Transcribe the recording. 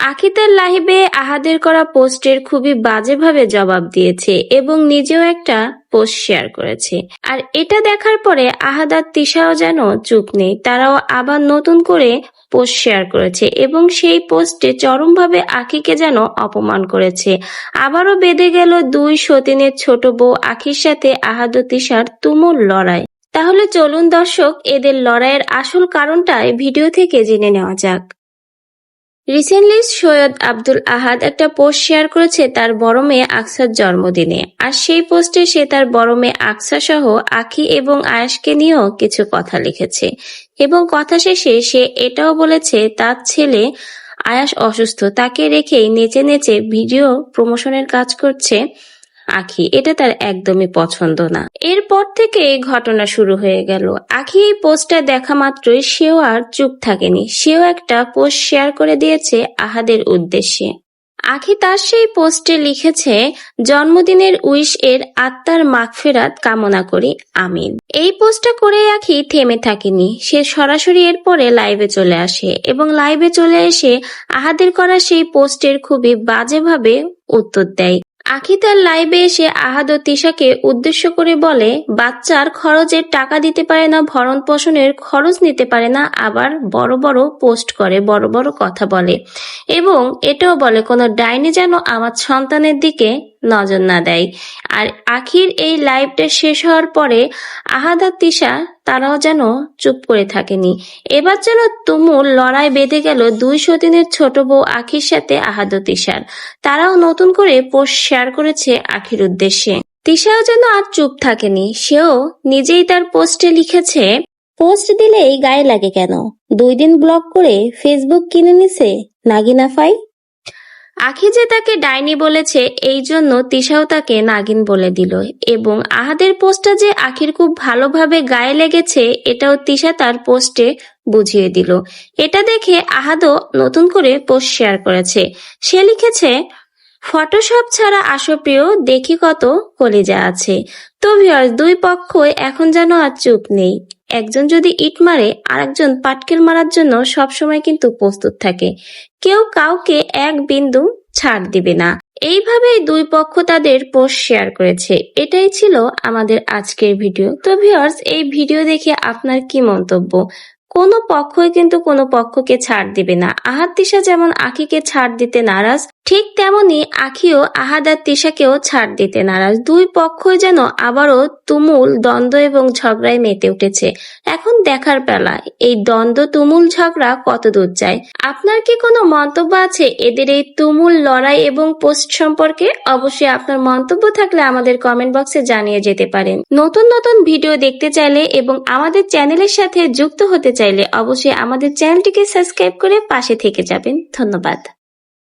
আখি তার লাইভে আহাদের করা পোস্টের খুবই বাজেভাবে জবাব দিয়েছে এবং নিজেও একটা পোস্ট শেয়ার করেছে। আর এটা দেখার পরে আহাদ আর তিশাও যেন চুপ নেই, তারাও আবার নতুন করে পোস্ট শেয়ার করেছে এবং সেই পোস্টে চরমভাবে আখিকে যেন অপমান করেছে। আবারও বেঁধে গেল দুই সতীনের ছোট বউ আখির সাথে আহাদ তিশার তুমুল লড়াই। তাহলে চলুন দর্শক, এদের লড়াইয়ের আসল কারণটাই ভিডিও থেকে জেনে নেওয়া যাক। রিসেন্টলি সৈয়দ আব্দুল আহাদ একটা পোস্ট শেয়ার করেছে তার বড় মেয়ে আকসার জন্মদিনে। আর সেই পোস্টে সে তার বড় মেয়ে আকসা সহ আখি এবং আয়াসকে নিয়েও কিছু কথা লিখেছে। এবং কথা শেষে সে এটাও বলেছে, তার ছেলে আয়াস অসুস্থ, তাকে রেখেই নেচে নেচে ভিডিও প্রমোশনের কাজ করছে। আখি, এটা তার একদমই পছন্দ না। এরপর থেকে এই ঘটনা শুরু হয়ে গেল। আখি এই পোস্টটা দেখা মাত্রই সেও আর চুপ থাকেনি। সেও একটা পোস্ট শেয়ার করে দিয়েছে আহাদের উদ্দেশ্যে। আখি তার সেই পোস্টে লিখেছে, জন্মদিনের উইশ এর আত্মার মাগফেরাত কামনা করি, আমিন। এই পোস্টটা করে আখি থেমে থাকেনি। সে সরাসরি এরপরে লাইভে চলে আসে এবং লাইভে চলে এসে আহাদের করা সেই পোস্টের খুবই বাজেভাবে উত্তর দেয়। আখি তার লাইভে এসে আহাদ ও তিশাকে উদ্দেশ্য করে বলে, বাচ্চার খরচের টাকা দিতে পারে না, ভরণ পোষণের খরচ নিতে পারে না, আবার বড় বড় পোস্ট করে, বড় বড় কথা বলে। এবং এটাও বলে, কোনো ডাইনি যেন আমার সন্তানের দিকে নজর না দেয়। আর আখির এই লাইভটা শেষ হওয়ার পরে আহাদ তিশা, তারাও যেন চুপ করে থাকেনি। এবার যেন তুমুল লড়াই বেঁধে গেল দুই সতীনের ছোট বউ আখির সাথে আহাদ তিশার। তারাও নতুন করে পোস্ট শেয়ার করেছে আখির উদ্দেশ্যে। তিশাও যেন আর চুপ থাকেনি, সেও নিজেই তার পোস্টে লিখেছে, পোস্ট দিলেই গায়ে লাগে কেন? দুই দিন ব্লক করে ফেসবুক কিনে নিছে নাগিনা ফাই? আখি যে তাকে ডাইনি বলেছে, এই জন্য তিশাও তাকে নাগিন বলে দিল। এবং আহাদের পোস্টটা যে আখির খুব ভালোভাবে গায়ে লেগেছে, এটাও তিশা তার পোস্টে বুঝিয়ে দিল। এটা দেখে আহাদও নতুন করে পোস্ট শেয়ার করেছে। সে লিখেছে, ফটোশপ ছাড়া আসপ্রিয়, দেখি কত কলিজা আছে। তো ভিউয়ার্স দুই পক্ষই এখন যেন আর চুপ নেই। একজন যদি ইট মারে, আরেকজন পাটকেল মারার জন্য সবসময় কিন্তু প্রস্তুত থাকে। কেউ কাউকে এক বিন্দু ছাড় দিবে না। এইভাবেই দুই পক্ষ তাদের পোস্ট শেয়ার করেছে। এটাই ছিল আমাদের আজকের ভিডিও। তো ভিউয়ার্স, এই ভিডিও দেখে আপনার কি মন্তব্য? কোনো পক্ষই কিন্তু কোনো পক্ষকে ছাড় দিবে না। আহাদ তিশা যেমন আখিকে ছাড় দিতে নারাজ ঠিক তেমনি আখিও আহাদ আর তিশাকেও ছাড় দিতে নারাজ। দুই পক্ষই যেন আবারও তুমুল দ্বন্দ্ব এবং ঝগড়ায় মেতে উঠেছে। এখন দেখার বেলা এই দ্বন্দ্ব তুমুল ঝগড়া কত দূর যায়? আপনার কি কোনো মন্তব্য আছে এদের এই তুমুল লড়াই এবং পোস্ট সম্পর্কে? অবশ্যই আপনার মন্তব্য থাকলে আমাদের কমেন্ট বক্সে জানিয়ে যেতে পারেন। নতুন নতুন ভিডিও দেখতে চাইলে এবং আমাদের চ্যানেলের সাথে যুক্ত হতে চাইলে অবশ্যই আমাদের চ্যানেলটিকে সাবস্ক্রাইব করে পাশে থেকে যাবেন। ধন্যবাদ।